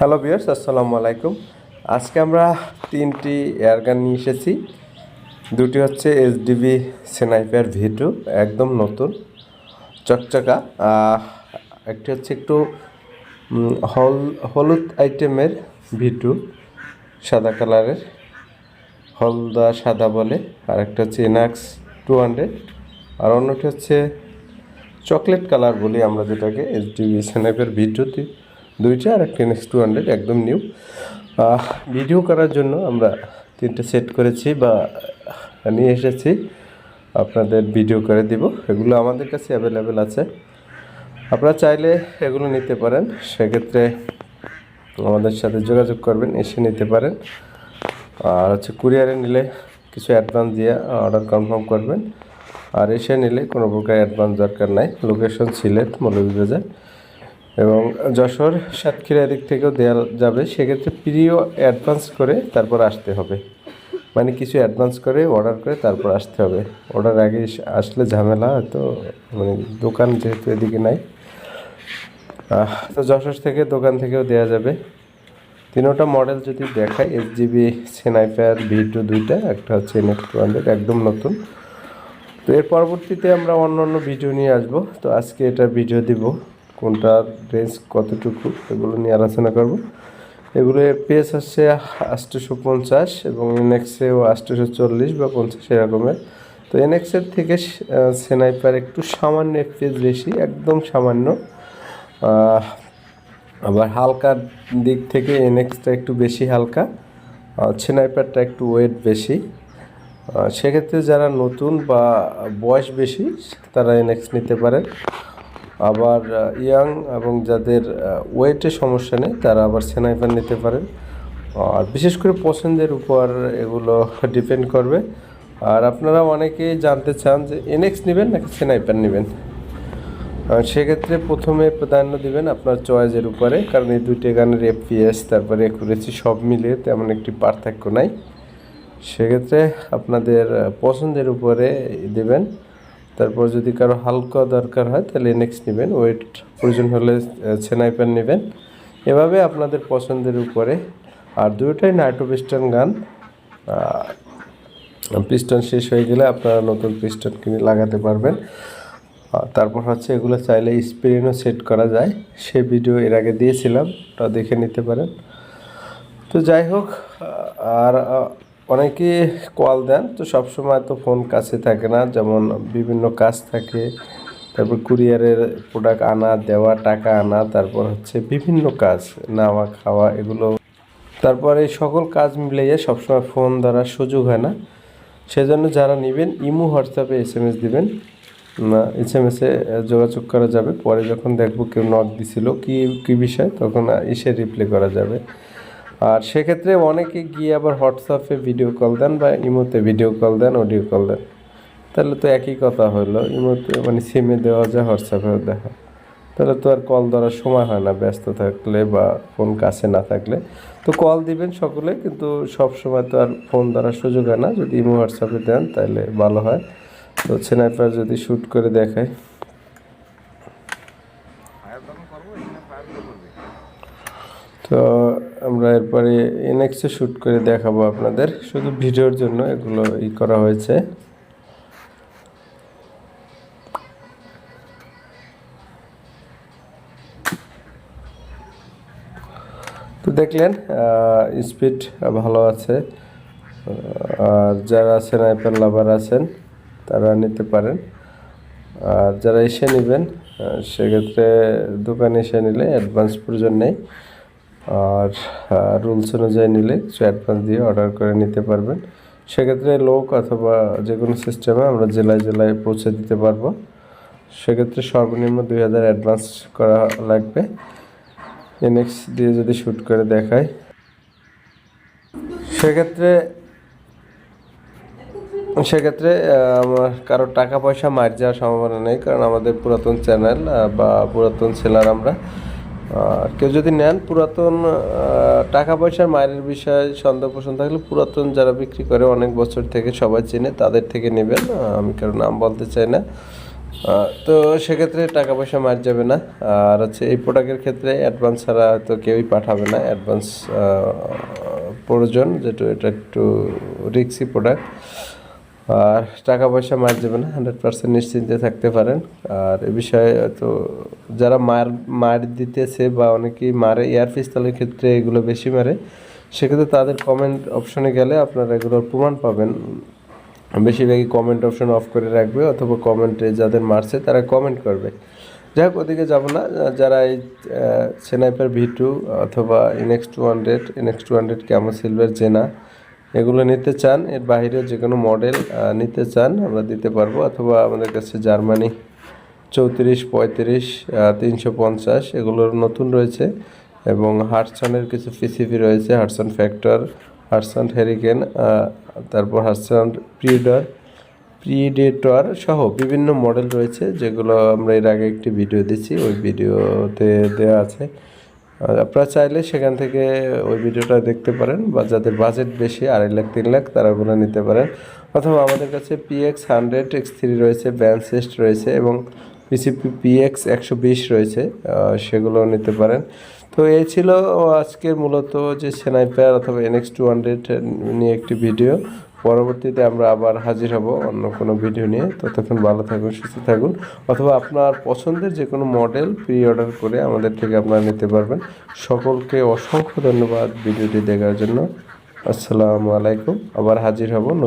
Hello বিয়ার্স আসসালামু আলাইকুম। আজকে আমরা তিনটি এয়ারগান নিয়ে এসেছি। দুটি হচ্ছে এসডিবি সেনাইপার ভিটু একদম নতুন, চকচকা। একটি হচ্ছে একটু হল, হলুদ আইটেমের ভিটু সাদা কালারের, হলদা সাদা বলে। আর একটা হচ্ছে এনাক্স টু হান্ড্রেড আর অন্যটি হচ্ছে চকলেট কালার বলি আমরা যেটাকে এইচডিবি স্ন্যাপের ভিডিওতে দুইটা আর একটা নেক্সট টু হান্ড্রেড একদম নিউ ভিডিও করার জন্য আমরা তিনটে সেট করেছি বা নিয়ে এসেছি। আপনাদের ভিডিও করে দিব। এগুলো আমাদের কাছে অ্যাভেলেবেল আছে। আপনারা চাইলে এগুলো নিতে পারেন। সেক্ষেত্রে আমাদের সাথে যোগাযোগ করবেন, এসে নিতে পারেন। আর হচ্ছে কুরিয়ারে নিলে কিছু অ্যাডভান্স দিয়ে অর্ডার কনফার্ম করবেন। আর এসে নিলে কোনো প্রকার অ্যাডভান্স দরকার নাই। লোকেশন সিলেট, মৌলভীবাজার। এবং যশোর সাতক্ষীরা দিক থেকেও দেওয়া যাবে, সেক্ষেত্রে প্রিয় অ্যাডভান্স করে তারপর আসতে হবে। মানে কিছু অ্যাডভান্স করে অর্ডার করে তারপর আসতে হবে। অর্ডার আগে আসলে ঝামেলা হয়তো মানে দোকান যেহেতু এদিকে নাই। তো যশোর থেকে দোকান থেকেও দেওয়া যাবে। তিনোটা মডেল যদি দেখাই eight GB sniper V two দুইটা, একটা হচ্ছে এনএক্স টু হান্ড্রেড একদম নতুন। তো এর পরবর্তীতে আমরা অন্য অন্য ভিডিও নিয়ে আসব। তো আজকে এটা ভিডিও দিব। কোনটার রেঞ্জ কতটুকু, এগুলো নিয়ে আলোচনা করব। এগুলো পেস হচ্ছে আটশোশো পঞ্চাশ এবং এনএক্সেও আটশোশো চল্লিশ বা পঞ্চাশ এরকমের। তো এনএক্সের থেকে সেনাইপার একটু সামান্য এফপিএস বেশি, একদম সামান্য। আবার হালকার দিক থেকে এনএক্সটা একটু বেশি হালকা সেনাইপারটা একটু ওয়েট বেশি। সেক্ষেত্রে যারা নতুন বা বয়স বেশি, তারা এনএক্স নিতে পারেন। আবার ইয়াং এবং যাদের ওয়েটে সমস্যা নেই, তারা আবার সেনাইফার নিতে পারেন। আর বিশেষ করে পছন্দের উপর এগুলো ডিপেন্ড করবে। আর আপনারা অনেকেই জানতে চান যে এনএক্স নেবেন নাকি সেনাইপার নেবেন? সেক্ষেত্রে প্রথমে প্রাধান্য দিবেন আপনার চয়েসের উপরে, কারণ এই দুইটি গানের এফপিএস তারপরে একুরেসি সব মিলিয়ে তেমন একটি পার্থক্য নাই। সেক্ষেত্রে আপনাদের পছন্দের উপরে দেবেন। তারপর যদি কারও হালকা দরকার হয়, তাহলে নেক্সট নেবেন। ওয়েট প্রয়োজন হলে সেনাইপার নেবেন। এভাবে আপনাদের পছন্দের উপরে। আর দুটোই নাইট্রো পিস্টন গান। পিস্টন শেষ হয়ে গেলে আপনারা নতুন পিস্টন কিনে লাগাতে পারবেন। তারপর হচ্ছে এগুলো চাইলে স্প্রিনও সেট করা যায়। সে ভিডিও এর আগে দিয়েছিলাম, ওটা দেখে নিতে পারেন। তো যাই হোক আর অনেকে কল দেন, তো সবসময় তো ফোন কাছে থাকে না। যেমন বিভিন্ন কাজ থাকে, তারপর কুরিয়ারের প্রোডাক্ট আনা, দেওয়া, টাকা আনা, তারপর হচ্ছে বিভিন্ন কাজ, নেওয়া, খাওয়া এগুলো। তারপরে এই সকল কাজ মিলিয়ে সবসময় ফোন ধরার সুযোগ হয় না। সেজন্য যারা নেবেন, ইমো, হোয়াটসঅ্যাপে এস এম এস দেবেন। এস এম এসে যোগাযোগ করা যাবে। পরে যখন দেখব কেউ নক দিছিল, কি, কী বিষয়, তখন এসে রিপ্লাই করা যাবে। আর সেক্ষেত্রে অনেকে গিয়ে আবার হোয়াটসঅ্যাপে ভিডিও কল দেন বা ইমোতে ভিডিও কল দেন অডিও কল দেন। তাহলে তো একই কথা হলো, ইমোতে মানে সিমে দেওয়া যায় হোয়াটসঅ্যাপেও দেখা। তাহলে তো আর কল ধরার সময় হয় না, ব্যস্ত থাকলে বা ফোন কাছে না থাকলে। তো কল দিবেন সকলে, কিন্তু সব সময় তো আর ফোন ধরার সুযোগ হয় না। যদি ইমো হোয়াটসঅ্যাপে দেন তাহলে ভালো হয়। তো স্নাইপার যদি শ্যুট করে দেখায়। তো আমরা এরপরে এনএক্সে শ্যুট করে দেখাবো আপনাদের। শুধু ভিডিওর জন্য এগুলো ই করা হয়েছে। তো দেখলেন স্পিড ভালো আছে। আর যারা আছেন স্নাইপার লাভার আছেন, তারা নিতে পারেন। আর যারা এসে নেবেন সেক্ষেত্রে দোকানে এসে নিলে অ্যাডভান্স প্রয়োজন নেই। আর রুলস অনুযায়ী নিলে কিছু অ্যাডভান্স দিয়ে অর্ডার করে নিতে পারবেন। সেক্ষেত্রে লোক অথবা যে কোনো সিস্টেমে আমরা জেলায় জেলায় পৌঁছে দিতে পারব। সেক্ষেত্রে সর্বনিম্ন দুই হাজার অ্যাডভান্স করা লাগবে। এনএক্স দিয়ে যদি শ্যুট করে দেখায় সেক্ষেত্রে সেক্ষেত্রে আমার কারও টাকা পয়সা মার যাওয়ার সম্ভাবনা নেই, কারণ আমাদের পুরাতন চ্যানেল বা পুরাতন সেলার আমরা। কেউ যদি নেন পুরাতন টাকা পয়সার মায়ের বিষয়ে সন্দেহ পোষণ থাকলে পুরাতন যারা বিক্রি করে অনেক বছর থেকে সবাই চেনে, তাদের থেকে নেবেন। আমি কারও নাম বলতে চাই না। তো সেক্ষেত্রে টাকা পয়সা মার যাবে না। আর হচ্ছে এই প্রোডাক্টের ক্ষেত্রে অ্যাডভান্স ছাড়া হয়তো কেউই পাঠাবে না। অ্যাডভান্স প্রয়োজন যেটা এটা একটু রিক্সি প্রোডাক্ট আর টাকা পয়সা মার যাবে না হান্ড্রেড পার্সেন্ট নিশ্চিন্তে থাকতে পারেন। আর এ বিষয়ে তো যারা মার মার দিতেছে বা অনেকেই মারে, এয়ার পিস্তলের ক্ষেত্রে এগুলো বেশি মারে, সেক্ষেত্রে তাদের কমেন্ট অপশনে গেলে আপনারা এগুলোর প্রমাণ পাবেন। বেশিরভাগই কমেন্ট অপশন অফ করে রাখবে অথবা কমেন্টে যাদের মারছে তারা কমেন্ট করবে। যাই হোক ওদিকে যাব না। যারা এই সেনাইপার ভি টু অথবা ইনেক্স টু হান্ড্রেড ইনেক্স টু হান্ড্রেড ক্যামো সিলভার জেনা এগুলো নিতে চান, এর বাইরেও যে কোনো মডেল নিতে চান, আমরা দিতে পারব। অথবা আমাদের কাছে জার্মানি চৌত্রিশ, পঁয়ত্রিশ তিনশো পঞ্চাশ, এগুলোর নতুন রয়েছে। এবং হার্টসনের কিছু পিসিপি রয়েছে, হার্টসন ফ্যাক্টর, হার্টসন হেরিকেন তারপর হার্টসন প্রিডর প্রিডেটর সহ বিভিন্ন মডেল রয়েছে, যেগুলো আমরা এর আগে একটি ভিডিও দিচ্ছি ওই ভিডিওতে দেওয়া আছে। আপনারা চাইলে সেখান থেকে ওই ভিডিওটা দেখতে পারেন বা যাদের বাজেট বেশি আড়াই লাখ তিন লাখ তারা ওগুলো নিতে পারেন। অথবা আমাদের কাছে পিএক্স হান্ড্রেড এক্স থ্রি রয়েছে ব্যান্সেস্ট রয়েছে এবং পিসিপি পিএক্স একশো বিশ রয়েছে আহ, সেগুলো নিতে পারেন। তো এই ছিল আজকের মূলত যে সেনাইপার অথবা এনএক্স টু হান্ড্রেড নিয়ে একটি ভিডিও। পরবর্তীতে আমরা আবার হাজির হব অন্য কোনো ভিডিও নিয়ে। ততক্ষণ ভালো থাকুন, সুস্থ থাকুন, অথবা আপনার পছন্দের যে কোনো মডেল প্রি অর্ডার করে আমাদের থেকে আপনারা নিতে পারবেন। সকলকে অসংখ্য ধন্যবাদ ভিডিওটি দেখার জন্য। আসসালামু আলাইকুম, আবার হাজির হব